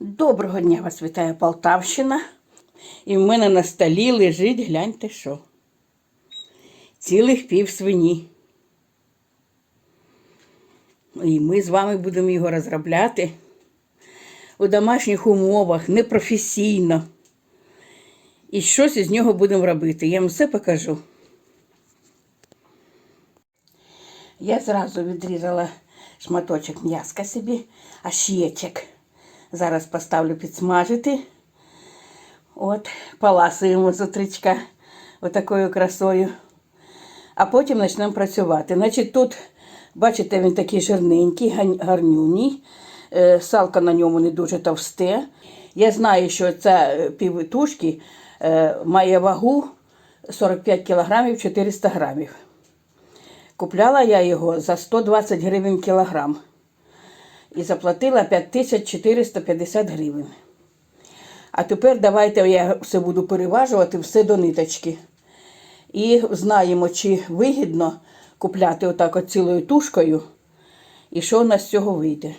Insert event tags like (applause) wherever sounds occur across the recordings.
Доброго дня вас вітає Полтавщина. І в мене на столі лежить, гляньте що. Цілих пів свині. І ми з вами будемо його розробляти у домашніх умовах, непрофесійно. І щось із нього будемо робити. Я вам все покажу. Я зразу відрізала шматочок м'яска собі, а щечек. Зараз поставлю підсмажити. От, поласуємо з утречка отакою красою. А потім почнемо працювати. Значить, тут, бачите, він такий жирненький, гарнюній. Е, Салко на ньому не дуже товсте. Я знаю, що ця е, півтушки е, має вагу 45 кг 400 грамів. Купляла я його за 120 гривень кілограм і заплатила 5450 гривень. А тепер давайте я все буду переважувати все до ниточки. І знаємо, чи вигідно купляти отак от цілою тушкою, і що у нас з цього вийде.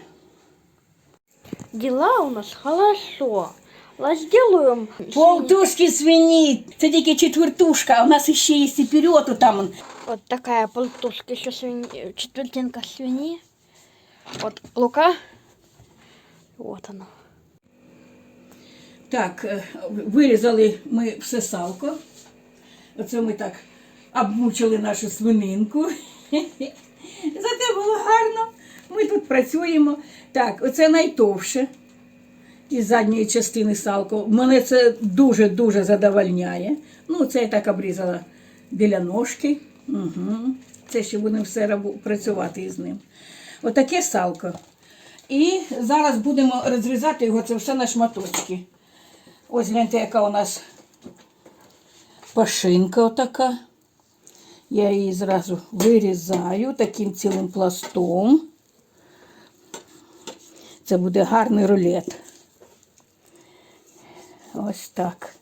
Дела у нас хорошо. Сделаем Полтушки свині, це тільки четвертушка, а у нас ще є і вперед, там. вот такая полтушка, еще свиньи, четвертинка свиньи. Вот лука. Вот оно. Так, е, вирізали ми все салко. Оце ми так обмучили нашу свининку. (laughs) Зате було гарно. Ми тут працюємо. Так, оце найтовше із задньої частини салко. Мене це дуже-дуже задовольняє. Ну, це я так обрізала біля ножки. Угу. Це ще будемо все працювати із ним. Отаке салко. І зараз будемо розрізати його це все на шматочки. Ось гляньте, яка у нас пашинка отака. Я її зразу вирізаю таким цілим пластом. Це буде гарний рулет. Ось так.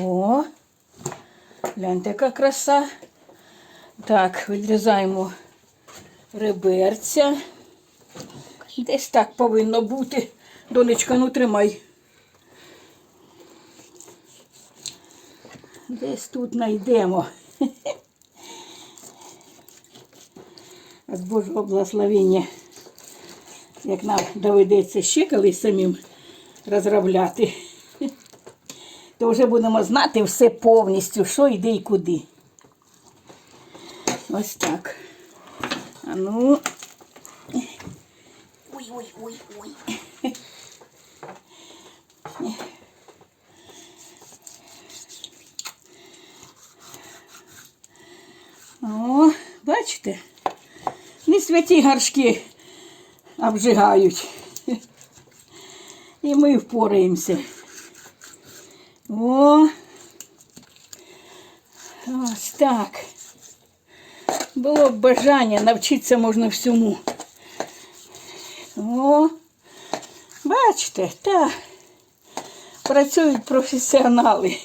О, гляньте, яка краса. Так, відрізаємо реберця. Десь так повинно бути. Донечка, ну тримай. Десь тут знайдемо. З Божого благословення, як нам доведеться ще колись самим розробляти, то вже будемо знати все повністю, що йде і куди. Ось так. А ну. Ой, ой, ой, ой. О, бачите? Не святі горшки обжигають. І ми впораємося. О, ось так. Було б бажання навчитися можна всьому. О, бачите, та працюють професіонали.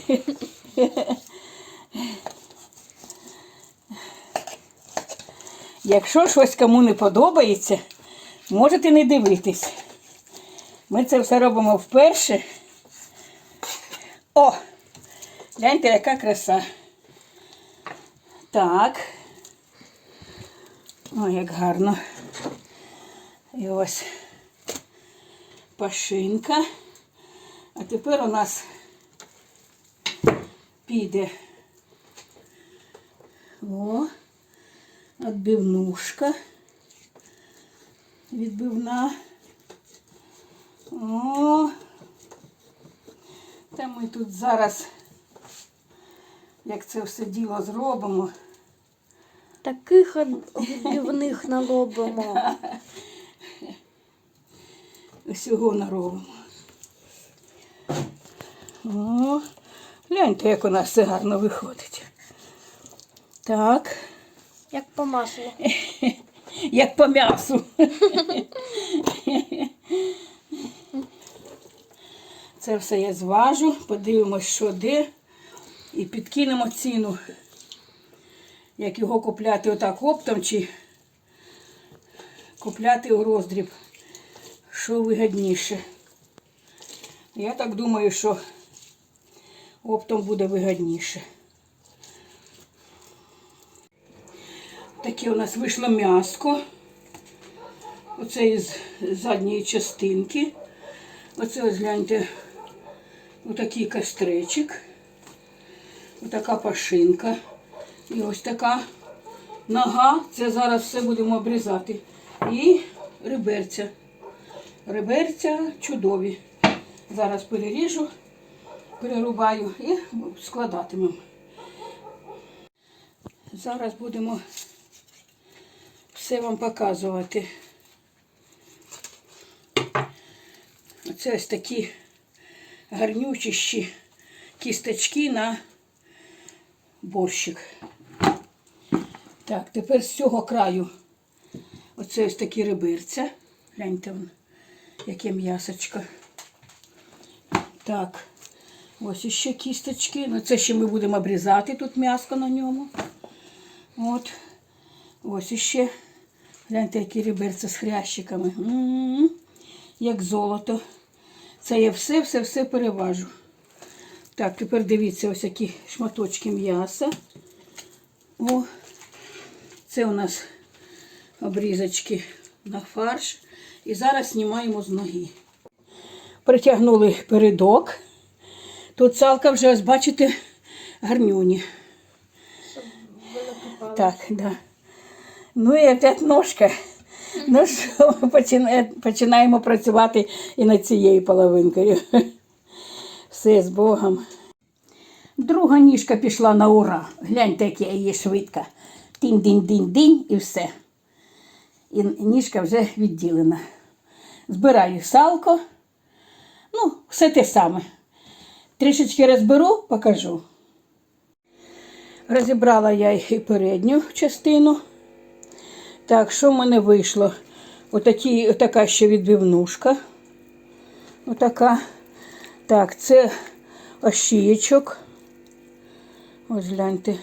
Якщо щось кому не подобається, можете не дивитись. Ми це все робимо вперше. О! Гляньте, яка краса. Так. О, як гарно. І ось пашинка. А тепер у нас піде о, відбивнушка. Відбивна. О. Та ми тут зараз, як це все діло зробимо. Таких отбивных налобимо. Всього наробимо. О, гляньте, як у нас все гарно виходить. Так, Як по маслу. (laughs) як по м'ясу. Це все я зважу, подивимось, що де, і підкинемо ціну. Як його купляти отак оптом чи купляти у роздріб, що вигідніше. Я так думаю, що оптом буде вигідніше. Таке у нас вийшло м'яско. Оце із задньої частинки. Оце ось гляньте, отакий костричок. Отака пашинка. І ось така нога. Це зараз все будемо обрізати. І реберця. Реберця чудові. Зараз переріжу, перерубаю і складатимемо. Зараз будемо все вам показувати. Оце ось такі гарнючіші кісточки на борщик. Так, тепер з цього краю оце ось такі реберця. Гляньте, вон, яке м'ясочко. Так, ось іще кісточки. Ну, це ще ми будемо обрізати тут м'яско на ньому. От. Ось іще. Гляньте, які реберця з хрящиками. М-м-м, Як золото. Це я все-все-все переважу. Так, тепер дивіться, ось які шматочки м'яса. О, це у нас обрізочки на фарш. І зараз знімаємо з ноги. Притягнули передок. Тут салка вже, ось бачите, гарнюні. Так, да. Ну і опять ножка. Ну що, починаємо працювати і над цією половинкою. Все з Богом. Друга ніжка пішла на ура. Гляньте, як я її швидко. Тінь-дінь-дінь-дінь і все. І ніжка вже відділена. Збираю салко. Ну, все те саме. Трішечки розберу, покажу. Розібрала я і передню частину. Так, що в мене вийшло? Отакі, отака ще відбивнушка. Отака. Так, це ошієчок. Ось гляньте.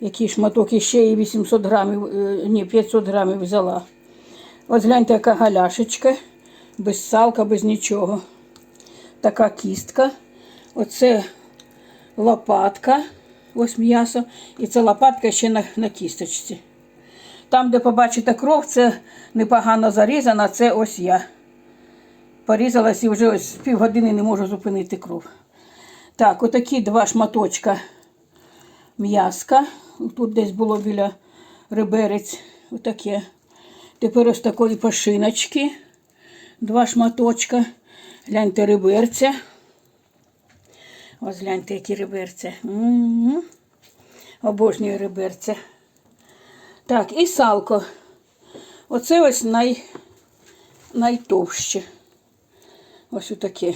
Який шматок іще і 800 грамів, е, ні, 500 грамів взяла. Ось гляньте, яка галяшечка. Без салка, без нічого. Така кістка. Оце лопатка. Ось м'ясо. І це лопатка ще на, на кісточці. Там, де побачите кров, це непогано зарізана, це ось я. Порізалась і вже ось півгодини не можу зупинити кров. Так, отакі два шматочка м'яска. Тут десь було біля реберець. Отаке. Тепер ось такої пашиночки. Два шматочка. Гляньте реберця. Ось гляньте, які реберця. М-м-м. Обожнюю реберця. Так, і салко. Оце ось най, найтовще. Ось отаке.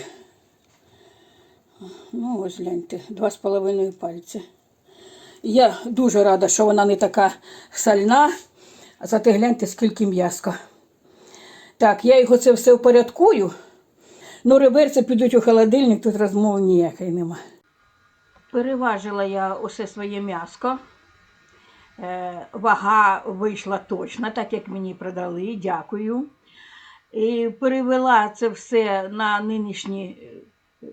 Ну, ось гляньте, два з половиною пальця. Я дуже рада, що вона не така сальна. Зате гляньте, скільки м'яска. Так, я його це все впорядкую. Ну, реберця підуть у холодильник, тут розмови ніякої нема. Переважила я усе своє м'яско. Е, Вага вийшла точна, так як мені продали, дякую. І перевела це все на нинішні е,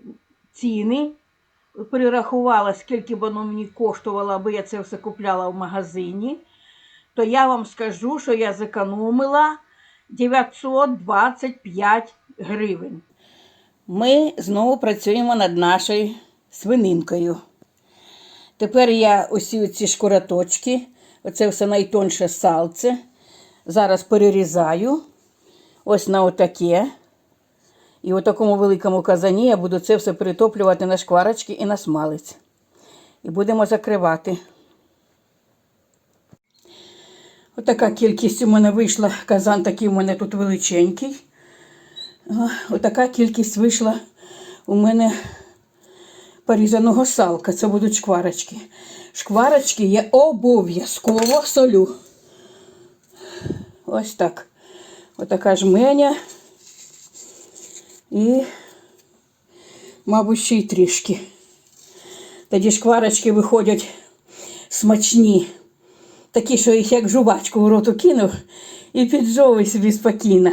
ціни. Перерахувала, скільки б воно мені коштувало, аби я це все купляла в магазині. То я вам скажу, що я зекономила 925 гривень. Ми знову працюємо над нашою свининкою. Тепер я усі ці шкураточки, оце все найтонше салце. Зараз перерізаю ось на отаке. І у такому великому казані я буду це все перетоплювати на шкварочки і на смалець. І будемо закривати. Отака кількість у мене вийшла. Казан такий у мене тут величенький. Отака кількість вийшла у мене порізаного салка. Це будуть шкварочки. Шкварочки я обов'язково солю. Ось так. Отака жменя. І, мабуть, ще й трішки. Тоді шкварочки виходять смачні. Такі, що їх як жувачку в роту кинув, і піджовуй собі спокійно.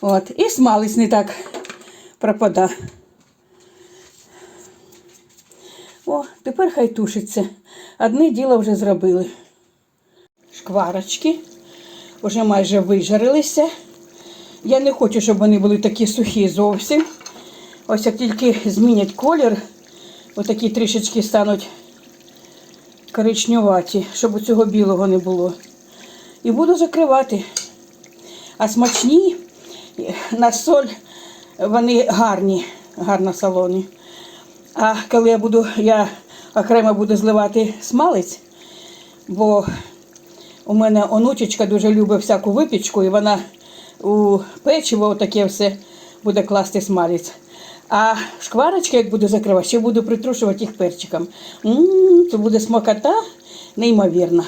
От. І смалець не так пропада. О, тепер хай тушиться. Одне діло вже зробили. Шкварочки вже майже вижарилися. Я не хочу, щоб вони були такі сухі зовсім. Ось як тільки змінять колір, отакі трішечки стануть коричневаті, щоб у цього білого не було. І буду закривати. А смачні на соль вони гарні, гарно солоні. А коли я буду, я окремо буду зливати смалець, бо у мене онучечка дуже любить всяку випічку, і вона у печиво таке все буде класти смалець. А шкварочки, як буду закривати, ще буду притрушувати їх перчиком. М, Це буде смакота неймовірна.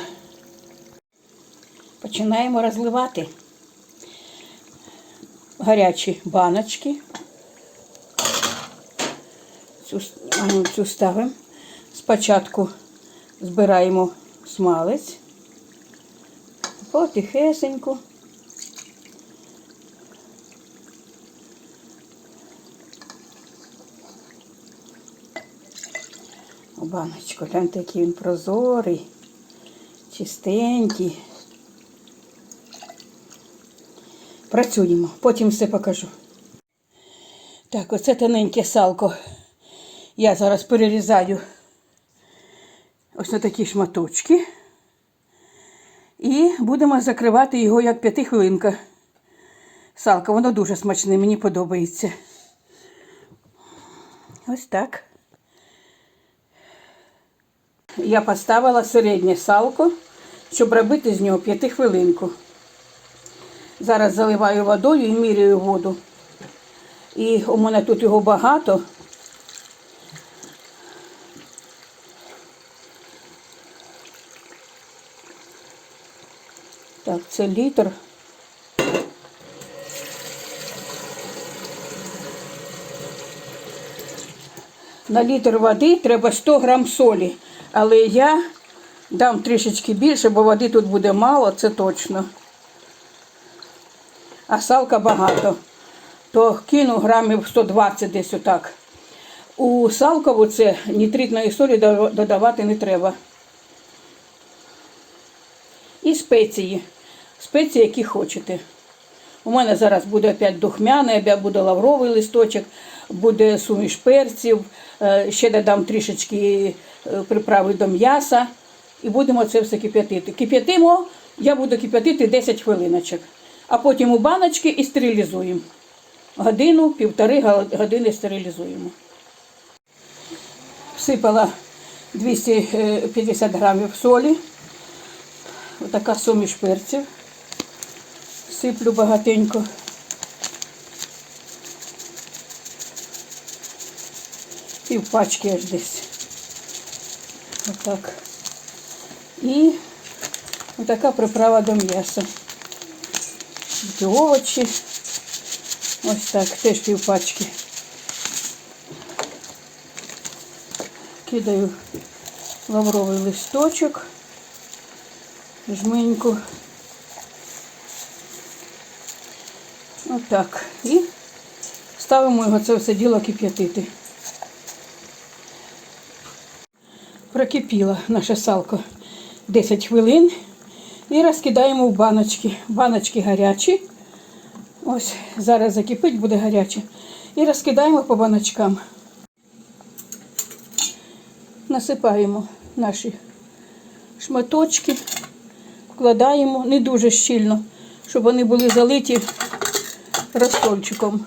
Починаємо розливати гарячі баночки. Цю, цю ставимо. Спочатку збираємо смалець. Потихесеньку. Баночку. Гляньте, який він прозорий, чистенький. Працюємо, потім все покажу. Так, оце тоненьке салко. Я зараз перерізаю ось на такі шматочки. І будемо закривати його як п'ятихвилинка. Салка, воно дуже смачне, мені подобається. Ось так. Я поставила середнє салко, щоб робити з нього п'ятихвилинку. Зараз заливаю водою і міряю воду. І у мене тут його багато. Так, це літр. На літр води треба 100 грам солі. Але я дам трішечки більше, бо води тут буде мало, це точно. А салка багато. То кину грамів 120 десь отак. У салкову це нітритної солі додавати не треба. І спеції. Спеції, які хочете. У мене зараз буде опять духмяне, опять буде лавровий листочок, буде суміш перців, е, ще додам трішечки приправи до м'яса. І будемо це все кип'ятити. Кип'ятимо, я буду кип'ятити 10 хвилиночок. А потім у баночки і стерилізуємо. Годину, півтори години стерилізуємо. Всипала 250 грамів солі. Отака суміш перців. Сиплю багатенько. Пів пачки аж десь. Отак. І отака приправа до м'яса. Овочі. Ось так, теж пів пачки. Кидаю лавровий листочок, жменьку. Отак. І ставимо його це все діло кип'ятити. Прокипіло наше салко 10 хвилин і розкидаємо в баночки. Баночки гарячі. Ось зараз закипить, буде гаряче. І розкидаємо по баночкам. Насипаємо наші шматочки, вкладаємо не дуже щільно, щоб вони були залиті розсольчиком.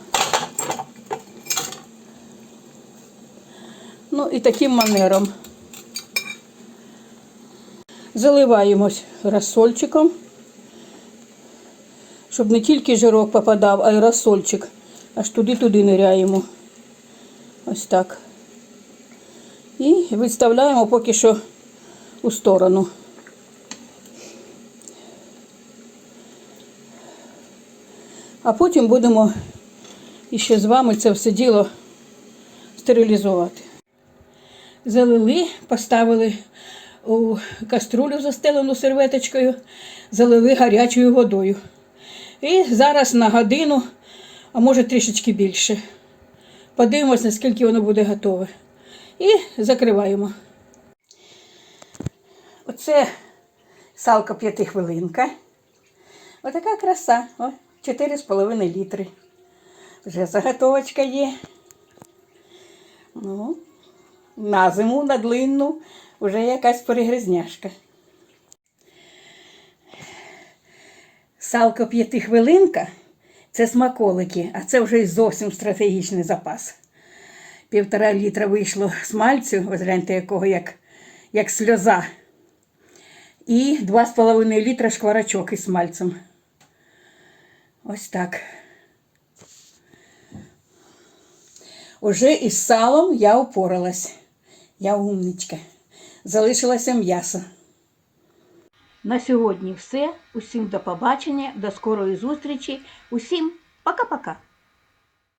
Ну і таким манером. Заливаємось розсольчиком, щоб не тільки жирок попадав, а й розсольчик. Аж туди-туди ниряємо. Ось так. І відставляємо поки що у сторону. А потім будемо іще з вами це все діло стерилізувати. Залили, поставили у каструлю застелену серветочкою, залили гарячою водою. І зараз на годину, а може трішечки більше. Подивимось, наскільки воно буде готове. І закриваємо. Оце салка п'ятихвилинка. Отака краса. О, 4,5 літри. Вже заготовочка є. Ну, на зиму, на длинну, вже якась перегризняшка. Салка п'ятихвилинка це смаколики, а це вже зовсім стратегічний запас. Півтора літра вийшло смальцю, ось гляньте, якого як, як сльоза. І 2,5 літра шкварачок із смальцем. Ось так. Уже із салом я упоралась. Я умничка. Залишилося м'ясо. На сьогодні все. Усім до побачення, до скорої зустрічі. Усім пока-пока.